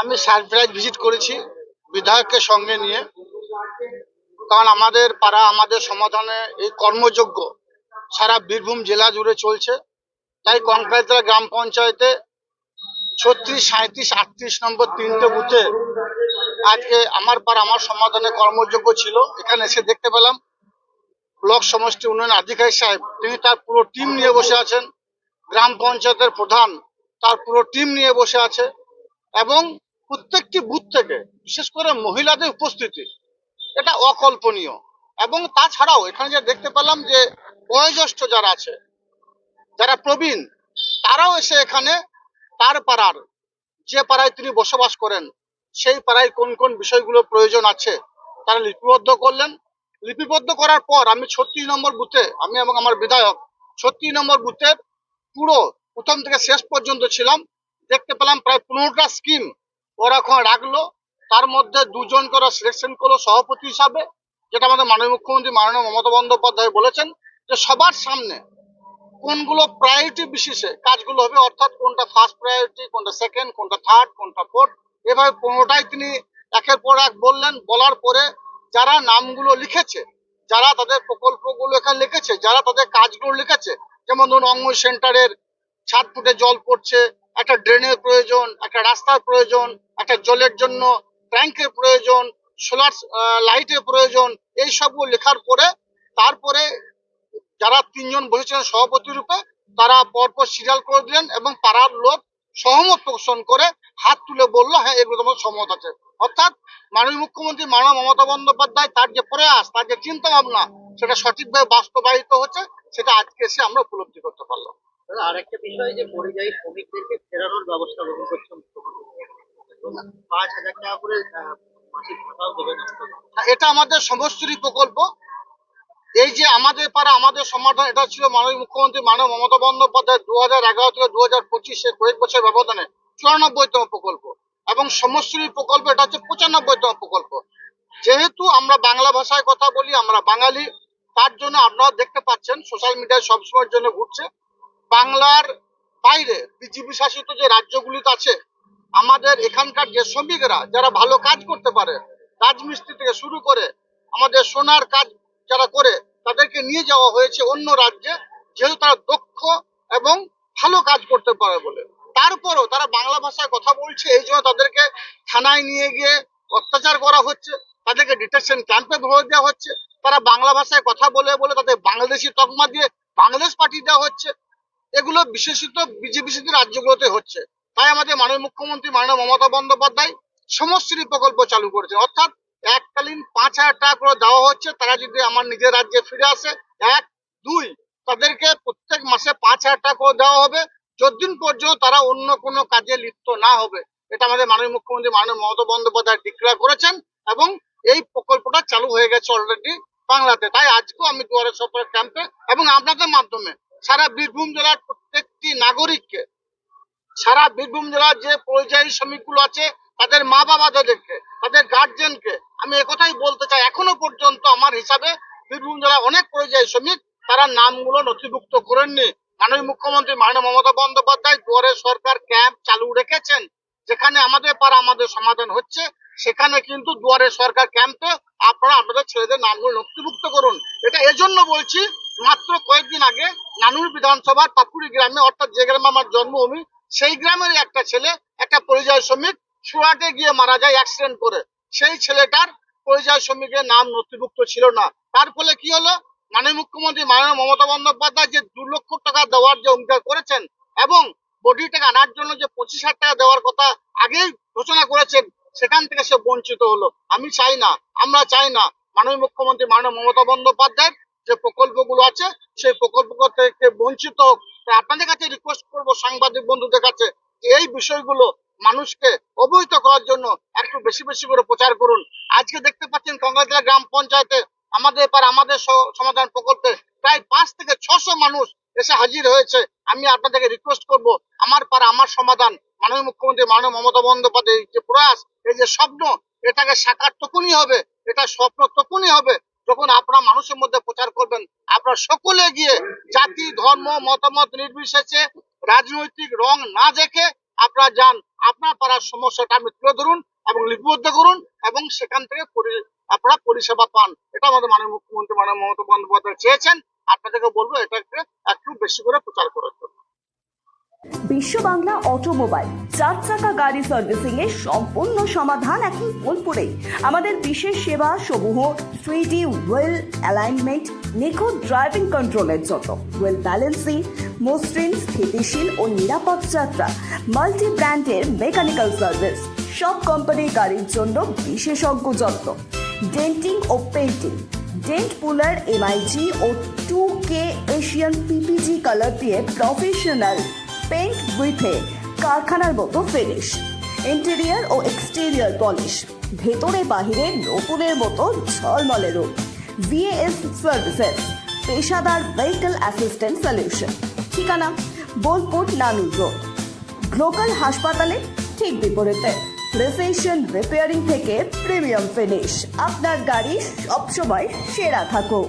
আমি surprise visit করেছি বিধায়ককে সঙ্গে নিয়ে। কারণ আমাদের পাড়া, আমাদের সমাধানে এই কর্মযোগ্য সারা বীরভূম জেলা জুড়ে চলছে। তাই কঙ্কাইতলা গ্রাম পঞ্চায়েতে ছত্রিশ সাঁত্রিশ আটত্রিশ নম্বর তিনটে বুথে আজকে আমার পাড়া, আমার সমাধানে কর্মযোগ্য ছিল। এখানে এসে দেখতে পেলাম ব্লক সমষ্টি উন্নয়ন আধিকারিক সাহেব। তিনি তার পুরো টিম নিয়ে বসে আছেন। গ্রাম পঞ্চায়েতের প্রধান তার পুরো টিম নিয়ে বসে আছে। এবং প্রত্যেকটি বুথ থেকে, বিশেষ করে মহিলাদের উপস্থিতি, এটা অকল্পনীয়। এবং তাছাড়াও এখানে যে দেখতে পেলাম যে বয়োজ্যেষ্ঠ যারা আছে, যারা প্রবীণ, তারাও এসে এখানে তার পাড়ার, যে পাড়ায় তিনি বসবাস করেন, সেই পাড়ায় কোন কোন বিষয়গুলো প্রয়োজন আছে, তারা লিপিবদ্ধ করলেন। লিপিবদ্ধ করার পর আমি ছত্রিশ নম্বর বুথে, আমি এবং আমার বিধায়ক ছত্রিশ নম্বর বুথের পুরো প্রথম থেকে শেষ পর্যন্ত ছিলাম। দেখতে পেলাম প্রায় পনেরোটা স্কিম ওরা রাখল, তার মধ্যে দুজন করে সিলেকশন করল সভাপতি হিসাবে, যেটা আমাদের মাননীয় মুখ্যমন্ত্রী মাননীয় মমতা বন্দ্যোপাধ্যায় বলেছেন যে সবার সামনে কোনগুলো প্রায়োরিটি বিশেষে কাজগুলো হবে, অর্থাৎ কোনটা ফার্স্ট প্রায়োরিটি কোনটা সেকেন্ড কোনটা থার্ড কোনটা ফোর্থ এভাবে পনেরোটাই তিনি একের পর এক বললেন। বলার পরে যারা নামগুলো লিখেছে, যারা তাদের প্রকল্পগুলো এখানে লিখেছে, যারা তাদের কাজগুলো লিখেছে, যেমন ধরুন অঙ্গ সেন্টারের ছাদ ফুটে জল পড়ছে, একটা ড্রেনের প্রয়োজন, একটা রাস্তার প্রয়োজন একটা জলের জন্য, ট্যাঙ্কের প্রয়োজন, সোলার লাইটের প্রয়োজন, এই সবগুলো লেখার পরে তারপরে যারা তিনজন বসেছিলেন সভাপতি রূপে, তারা পরপর সিরিয়াল করে দিলেন এবং পাড়ার লোক সহমত পোষণ করে হাত তুলে বলল হ্যাঁ এগুলো তোমার সহমত আছে। অর্থাৎ মাননীয় মুখ্যমন্ত্রী মাননীয় মমতা বন্দ্যোপাধ্যায় তার যে প্রয়াস, তার যে চিন্তা ভাবনা সেটা সঠিকভাবে বাস্তবায়িত হচ্ছে, সেটা আজকে এসে আমরা উপলব্ধি করতে পারলাম। আরেকটা বিষয় যে পরিযায়ী শ্রমিকদেরকে ফেরানোর ব্যবস্থা গ্রহণ করছেন হ্যাঁ, এটা আমাদের সমষ্টির প্রকল্প। এই যে আমাদের পাড়া আমাদের সমাধান এটা ছিল মাননীয় মুখ্যমন্ত্রী মাননীয় মমতা বন্দ্যোপাধ্যায় দু হাজার এগারো থেকে দু হাজার পঁচিশে কয়েক বছর ব্যবধানে চুরানব্বইতম প্রকল্প। এবং সমষ্টির প্রকল্প এটা হচ্ছে পঁচানব্বইতম প্রকল্প। যেহেতু আমরা বাংলা ভাষায় কথা বলি আমরা বাঙালি তার জন্য আপনারা দেখতে পাচ্ছেন সোশ্যাল মিডিয়ায় সবসময়ের জন্য ঘুরছে। বাংলার বাইরে বিজেপি শাসিত যে রাজ্যগুলিতে আছে আমাদের এখানকার যে শ্রমিকরা, যারা ভালো কাজ করতে পারে রাজমিস্ত্রি থেকে শুরু করে আমাদের সোনার কাজ যারা করে, তাদেরকে নিয়ে যাওয়া হয়েছে অন্য রাজ্যে, যেহেতু তারা দক্ষ এবং ভালো কাজ করতে পারে বলে। তারপরও তারা বাংলা ভাষায় কথা বলছে, এই জন্য তাদেরকে থানায় নিয়ে গিয়ে অত্যাচার করা হচ্ছে, তাদেরকে ডিটেকশন ক্যাম্পে ভরে দেওয়া হচ্ছে। তারা বাংলা ভাষায় কথা বলে বলে তাদের বাংলাদেশি তকমা দিয়ে বাংলাদেশ পাঠিয়ে দেওয়া হচ্ছে। এগুলো বিশেষিত বিজেপি রাজ্যগুলোতে হচ্ছে। তাই আমাদের মাননীয় মুখ্যমন্ত্রী, মাননীয় মমতা বন্দ্যোপাধ্যায় সমশ্রী প্রকল্প চালু করেছে অর্থাৎ এককালীন পাঁচ হাজার টাকা করে দেওয়া হচ্ছে, তারা যদি আমার নিজের রাজ্যে ফিরে আসে, এক, দুই, তাদেরকে প্রত্যেক মাসে পাঁচ হাজার টাকা করে দেওয়া হবে। যতদিন পর্যন্ত তারা অন্য কোনো কাজে লিপ্ত না হবে, এটা আমাদের মাননীয় মুখ্যমন্ত্রী, মাননীয় মমতা বন্দ্যোপাধ্যায় ডিক্লেয়ার করেছেন এবং এই প্রকল্পটা চালু হয়ে গেছে অলরেডি বাংলাতে। তাই আজকেও আমি দুয়ারে সরকার ক্যাম্পে এবং আপনাদের মাধ্যমে সারা বীরভূম জেলার প্রত্যেকটি নাগরিককে সারা বীরভূম জেলার যে পরিযায়ী শ্রমিকগুলো আছে, তাদের মা বাবাদেরকে, তাদের গার্জেনকে আমি একথাই বলতে চাই, এখনও পর্যন্ত আমার হিসাবে বীরভূম জেলার অনেক পরিযায়ী শ্রমিক তারা নামগুলো নথিভুক্ত করেননি। মাননীয় মুখ্যমন্ত্রী মাননীয় মমতা বন্দ্যোপাধ্যায় দুয়ারে সরকার ক্যাম্প চালু রেখেছেন, যেখানে আমাদের পাড়া আমাদের সমাধান হচ্ছে, সেখানে কিন্তু দুয়ারে সরকার ক্যাম্পে আপনারা আপনাদের ছেলেদের নামগুলো নথিভুক্ত করুন। এটা এজন্য বলছি, মাত্র কয়েকদিন আগে নানুর বিধানসভার পাপুরি গ্রামে, অর্থাৎ যে গ্রামে আমার জন্মভূমি সেই গ্রামের একটা ছেলে, একটা পরিযায়ী শ্রমিক, সুরাটে গিয়ে মারা যায় অ্যাক্সিডেন্ট করে। সেই ছেলেটার পরিযায়ী শ্রমিকের নাম নথিভুক্ত ছিল না। তার ফলে কি হলো? মাননীয় মুখ্যমন্ত্রী মাননীয় মমতা বন্দ্যোপাধ্যায় যে দু লক্ষ টাকা দেওয়ার যে অঙ্গীকার করেছেন এবং বডি টাকা আনার জন্য যে পঁচিশ হাজার টাকা দেওয়ার কথা আগেই ঘোষণা করেছেন, সেখান থেকে সে বঞ্চিত হলো। আমি চাই না, আমরা চাই না। মাননীয় মুখ্যমন্ত্রী মাননীয় মমতা বন্দ্যোপাধ্যায় যে প্রকল্পগুলো আছে, সেই প্রকল্প থেকে বঞ্চিত হোক। তাই আপনাদের কাছে রিকোয়েস্ট করব সাংবাদিক বন্ধুদের কাছে, এই বিষয়গুলো মানুষকে অবহিত করার জন্য একটু বেশি বেশি করে প্রচার করুন। আজকে দেখতে পাচ্ছেন কংগ্রেসলা গ্রাম পঞ্চায়েতে আমাদের এবার আমাদের সমাধান প্রকল্পে প্রায় পাঁচ থেকে ছশো মানুষ এসে হাজির হয়েছে। আমি আপনাদেরকে রিকোয়েস্ট করব, আমার পাড়া আমার সমাধান, মাননীয় মুখ্যমন্ত্রী মাননীয় মমতা বন্দ্যোপাধ্যায় যে প্রয়াস, এই যে স্বপ্ন, এটাকে সাকার তখনই হবে, এটা স্বপ্ন তখনই হবে যখন আপনারা মানুষের মধ্যে প্রচার করবেন, আপনারা সকলে গিয়ে জাতি, ধর্ম, মতামত নির্বিশেষে রাজনৈতিক রং না দেখে আপনারা যান। আপনার পাড়ার সমস্যাটা আপনি তুলে ধরুন এবং লিপিবদ্ধ করুন এবং সেখান থেকে আপনারা পরিষেবা পান। এটা আমাদের মাননীয় মুখ্যমন্ত্রী মাননীয় মমতা বন্দ্যোপাধ্যায় চেয়েছেন। আপনাদেরকে বলব এটাকে একটু বেশি করে প্রচার করার জন্য। বিশ্ব বাংলা অটোমোবাইল, চার চাকা গাড়ি সার্ভিসিং এর সম্পূর্ণ সমাধান এখন বোলপুরেই আমাদের বিশেষ সেবা সমূহ থ্রি ডি ওয়েল অ্যালাইনমেন্ট নিখুঁত ড্রাইভিং কন্ট্রোলের জন্য। ওয়েল ব্যালেন্সিং মসৃণ, স্থিতিশীল ও নিরাপদ যাত্রা মাল্টি ব্র্যান্ডের মেকানিক্যাল সার্ভিস সব কোম্পানির গাড়ির জন্য বিশেষজ্ঞ যত্ন। ডেন্টিং ও পেন্টিং ডেন্ট পুলার এমআইজি ও two K Asian PPG colour দিয়ে প্রফেশনাল পেন্ট উইথে কারখানার মতো ফিনিশ ইন্টেরিয়ার ও এক্সটেরিয়ার পলিশ ভেতরে বাহিরে নতুনের মতো ঝলমলে রূপ ভিএএস সার্ভিসেস পেশাদার ভেহিকল অ্যাসিস্ট্যান্ট সলিউশন ঠিকানা বোলপুর নানুর রোড গ্লোকাল হাসপাতালে ঠিক বিপরীতে রিসেশন রিপেয়ারিং থেকে প্রিমিয়াম ফিনিশ আপনার গাড়ি সবসময় সেরা থাকুক।